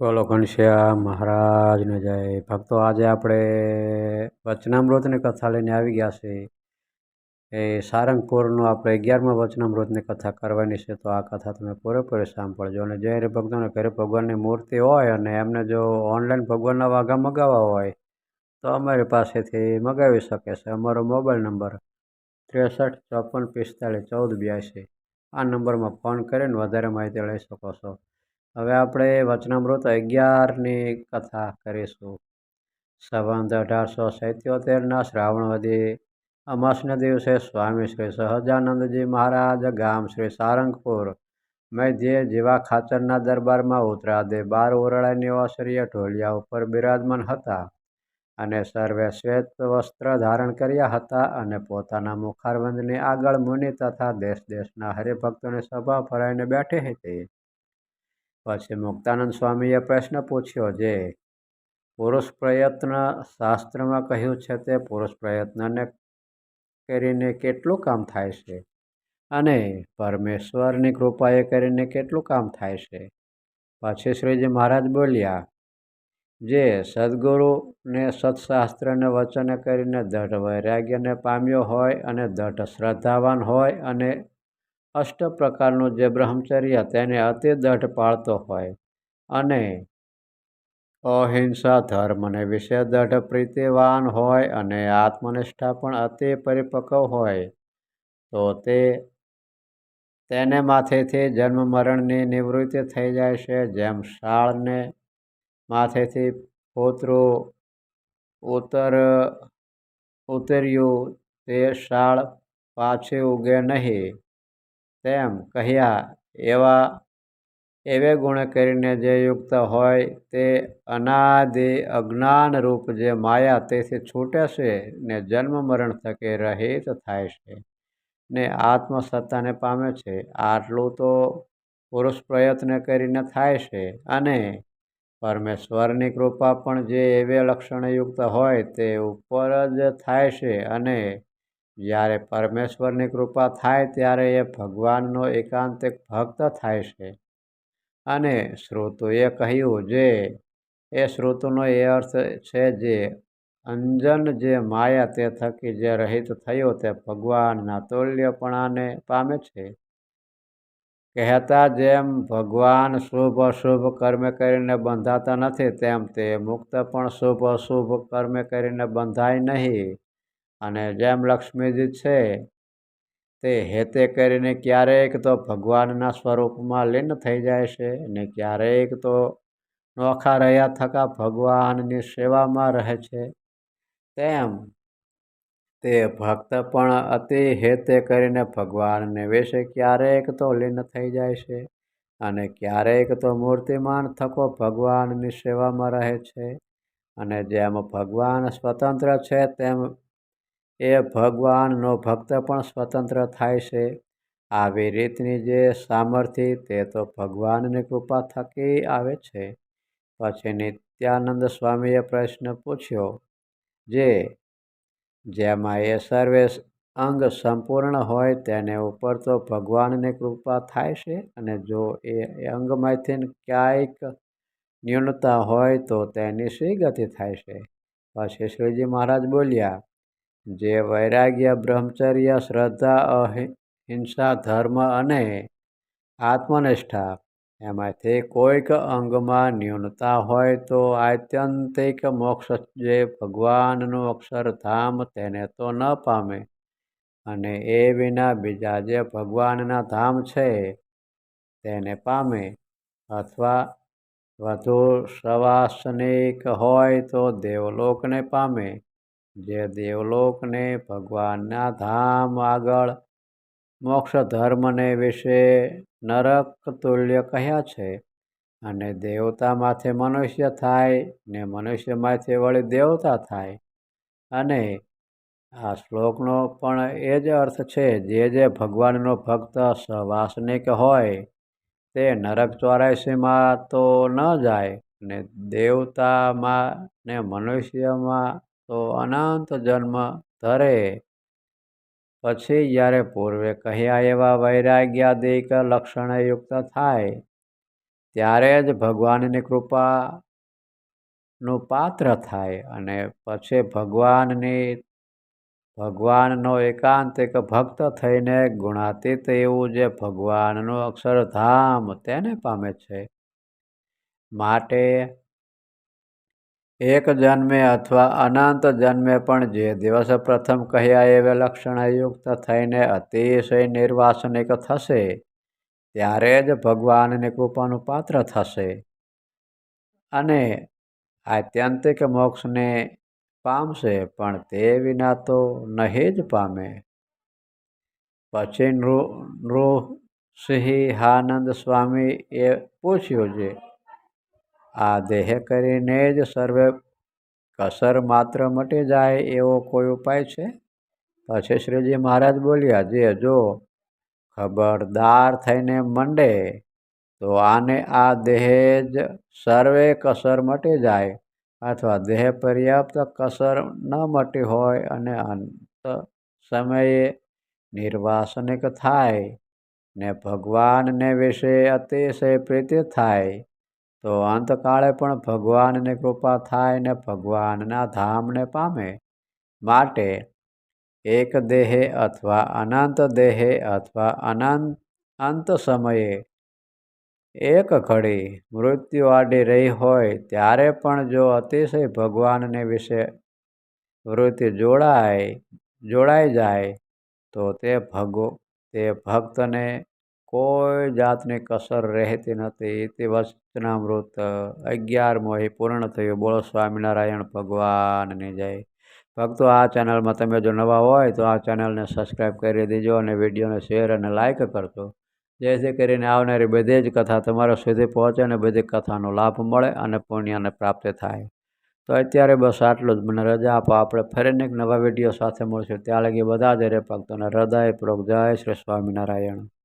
બોલો ઘનશ્યામ મહારાજને જય. ભક્તો, આજે આપણે વચનામૃતની કથા લઈને આવી ગયા છે. એ સારંગપુરનું આપણે અગિયારમાં વચનામૃતની કથા કરવાની છે, તો આ કથા તમે પૂરેપૂરી સાંભળજો. અને જે ભક્તોને ઘરે ભગવાનની મૂર્તિ હોય અને એમને જો ઓનલાઈન ભગવાનના વાઘા મગાવવા હોય, તો અમારી પાસેથી મગાવી શકે છે. અમારો મોબાઈલ નંબર ત્રેસઠ ચોપન પિસ્તાળીસ ચૌદ બ્યાસી. આ નંબરમાં ફોન કરીને વધારે માહિતી લઈ શકો છો. હવે આપણે વચનામૃત અગિયારની કથા કરીશું. સંબંધ અઢારસો સિત્યોતેરના શ્રાવણવદી અમાસના દિવસે સ્વામી શ્રી સહજાનંદજી મહારાજ ગામ શ્રી સારંગપુર મધ્યે જેવા ખાચરના દરબારમાં ઉતરાદે બાર ઓરડા નિવાસરીય ઢોલિયા ઉપર બિરાજમાન હતા અને સર્વે શ્વેત વસ્ત્ર ધારણ કર્યા હતા અને પોતાના મુખારબંધની આગળ મુનિ તથા દેશ દેશના હરિભક્તોની સભા ફરાઈને બેઠી હતી. પછી મુક્તાનંદ સ્વામીએ પ્રશ્ન પૂછ્યો જે પુરુષ પ્રયત્ન શાસ્ત્રમાં કહ્યું છે તે પુરુષ પ્રયત્નને કરીને કેટલું કામ થાય છે? અને પરમેશ્વરની કૃપાએ કરીને કેટલું કામ થાય છે? પછી શ્રીજી મહારાજ બોલ્યા, જે સદગુરુને સત્શાસ્ત્રને વચને કરીને દઢ વૈરાગ્યને પામ્યો હોય અને દઢ શ્રદ્ધાવાન હોય અને અષ્ટ પ્રકારનું જે બ્રહ્મચર્ય તેને અતિ દઢ પાળતો હોય અને અહિંસા ધર્મને વિશે દઢ પ્રીતિવાન હોય અને આત્મનિષ્ઠા પણ અતિ પરિપક્વ હોય, તો તે તેને માથેથી જન્મ મરણની નિવૃત્તિ થઈ જાય છે. જેમ શાળને માથેથી પોતરું ઉતર, ઉતર્યું તે શાળ પાછી ઉગે નહીં. તેમ કહ્યા, એવા, એવે ગુણ કરીને જે યુક્ત હોય તે અનાદિ અજ્ઞાનરૂપ જે માયા તેથી છૂટે છે ને જન્મ મરણ થકે રહિત થાય છે ને આત્મસત્તાને પામે છે, આટલું તો પુરુષ પ્રયત્ન કરીને થાય છે અને પરમેશ્વરની કૃપા પણ જે એવે લક્ષણયુક્ત હોય તે ઉપર જ થાય છે અને જ્યારે પરમેશ્વરની કૃપા થાય ત્યારે એ ભગવાનનો એકાંતિક ભક્ત થાય છે. અને શ્રોતુએ કહ્યું જે, એ શ્રોતુનો એ અર્થ છે જે, અંજન જે માયા તે થકી જે રહિત થયો તે ભગવાનના તુલ્યપણાને પામે છે. કહેતા જેમ ભગવાન શુભ અશુભ કર્મ કરીને બંધાતા નથી, તેમ તે મુક્ત પણ શુભ અશુભ કર્મ કરીને બંધાય નહીં. અને જેમ લક્ષ્મીજી છે, તે હેતે કરીને ક્યારેક તો ભગવાનના સ્વરૂપમાં લીન થઈ જાય છે અને ક્યારેક તો નોખા રહ્યા થકા ભગવાનની સેવામાં રહે છે. તેમ તે ભક્ત પણ અતિ હેતે કરીને ભગવાનને વિશે ક્યારેક તો લીન થઈ જાય છે અને ક્યારેક તો મૂર્તિમાન થકો ભગવાનની સેવામાં રહે છે અને જેમ ભગવાન સ્વતંત્ર છે, તેમ એ ભગવાનનો ભક્ત પણ સ્વતંત્ર થાય છે. આવી રીતની જે સામર્થ્ય તે તો ભગવાનની કૃપા થકી આવે છે. પછી નિત્યાનંદ સ્વામીએ પ્રશ્ન પૂછ્યો, જે, જેમાં એ સર્વે અંગ સંપૂર્ણ હોય તેને ઉપર તો ભગવાનની કૃપા થાય છે? અને જો એ અંગમાંથી ક્યાંક ન્યૂનતા હોય તો તેની શી ગતિ થાય છે? પછી શ્રીજી મહારાજ બોલ્યા જે વૈરાગ્ય, બ્રહ્મચર્ય, શ્રદ્ધા, અહિંસા, ધર્મ અને આત્મનિષ્ઠા એમાંથી કોઈક અંગમાં ન્યૂનતા હોય તો આત્યંતિક મોક્ષ જે ભગવાનનું અક્ષરધામ તેને તો ન પામે અને એ વિના બીજા જે ભગવાનના ધામ છે તેને પામે અથવા વધુ સવાસનિક હોય તો દેવલોકને પામે. જે દેવલોકને ભગવાનના ધામ આગળ મોક્ષ ધર્મને વિશે નરક તુલ્ય કહ્યા છે અને દેવતામાંથી મનુષ્ય થાય ને મનુષ્યમાંથી વળી દેવતા થાય. અને આ શ્લોકનો પણ એ જ અર્થ છે, જે જે ભગવાનનો ભક્ત સવાસનિક હોય તે નરક ચોરાશીમાં તો ન જાય ને દેવતામાં ને મનુષ્યમાં તો અનંત જન્મ ધરે. પછી જ્યારે પૂર્વે કહ્યા એવા વૈરાગ્યાદિક લક્ષણયુક્ત થાય, ત્યારે જ ભગવાનની કૃપાનું પાત્ર થાય અને પછી ભગવાનની, ભગવાનનો એકાંતિક ભક્ત થઈને ગુણાતીત એવું જે ભગવાનનું અક્ષરધામ તેને પામે છે. માટે એક જન્મે અથવા અનંત જન્મે પણ જે દિવસ પ્રથમ કહ્યા એવા લક્ષણયુક્ત થઈને અતિશય નિર્વાસનિક થશે, ત્યારે જ ભગવાનની કૃપાનું પાત્ર થશે. અને આત્યંતિક મોક્ષને પામશે, પણ તે વિના તો નહીં જ પામે. પછી નૃ નૃસિંહાનંદ સ્વામી એ પૂછ્યું છે આ દેહ કરીને જ સર્વે કસર માત્ર મટી જાય એવો કોઈ ઉપાય છે? પછી શ્રીજી મહારાજ બોલ્યા, જે જો ખબરદાર થઈને મંડે, તો આને આ દેહ જ સર્વે કસર મટી જાય અથવા દેહ પર્યાપ્ત કસર ન મટી હોય અને અંત સમયે નિર્વાસનિક થાય ને ભગવાનને વિશે અતિશય પ્રીતિ થાય તો અંતકાળે પણ ભગવાનની કૃપા થાય ને ભગવાનના ધામને પામે માટે એક દેહે અથવા અનંત દેહે અથવા અનંત અંત સમયે એક ઘડી મૃત્યુ આડી રહી હોય ત્યારે પણ જો અતિશય ભગવાનને વિશે વૃત્તિ જોડાય, જોડાઈ જાય તો તે ભગો, તે ભક્તને કોઈ જાતની કસર રહેતી નથી. તે વચનામૃત અગિયારમો એ પૂર્ણ થયું. બોલો સ્વામિનારાયણ ભગવાનની જય. ભક્તો, આ ચેનલમાં તમે જો નવા હોય તો આ ચેનલને સબસ્ક્રાઈબ કરી દેજો અને વિડીયોને શેર અને લાઇક કરજો. જેથી કરીને આવનારી બધી જ કથા તમારા સુધી પહોંચે અને બધી કથાનો લાભ મળે અને પુણ્યને પ્રાપ્ત થાય. તો અત્યારે બસ આટલું જ. મને રજા આપો. આપણે ફરીને એક નવા વીડિયો સાથે મળશું. ત્યાં લગી બધા જ રે ભક્તોને હૃદયપૂર્વક જય શ્રી સ્વામિનારાયણ.